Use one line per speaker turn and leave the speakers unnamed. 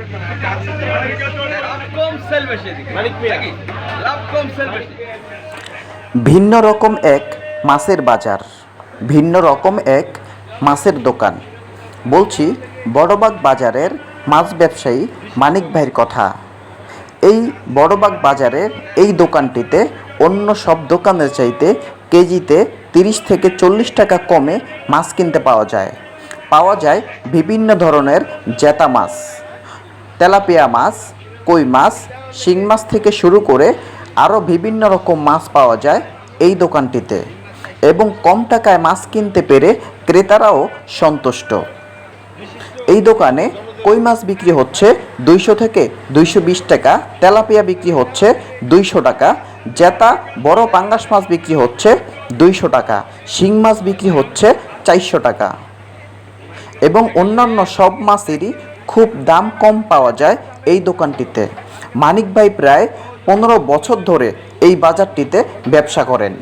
লাভ কম sell বেশি লাভ কম sell বেশি
ভিন্ন রকম এক মাছের বাজার ভিন্ন রকম এক মাছের দোকান। বলছি বড়বাগ বাজারের মাছ ব্যবসায়ী মানিক ভাইয়ের কথা। এই বড়বাগ বাজারের এই দোকানটিতে অন্য সব দোকানের চাইতে কেজিতে তিরিশ থেকে চল্লিশ টাকা কমে মাছ কিনতে পাওয়া যায়। পাওয়া যায় বিভিন্ন ধরনের জেতা মাছ। তেলাপিয়া মাছ, কই মাছ, শিং মাছ থেকে শুরু করে আরও বিভিন্ন রকম মাছ পাওয়া যায় এই দোকানটিতে এবং কম টাকায় মাছ কিনতে পেরে ক্রেতারাও সন্তুষ্ট। এই দোকানে কই মাছ বিক্রি হচ্ছে দুইশো থেকে দুইশো বিশ টাকা, তেলাপিয়া বিক্রি হচ্ছে দুইশো টাকা, জেতা বড় পাঙ্গাস মাছ বিক্রি হচ্ছে দুইশো টাকা, শিং মাছ বিক্রি হচ্ছে চারশো টাকা। এবং অন্যান্য সব মাছেরই খুব দাম কম পাওয়া যায় এই দোকানটিতে। মানিক ভাই প্রায় পনেরো বছর ধরে এই বাজারটিতে ব্যবসা করেন।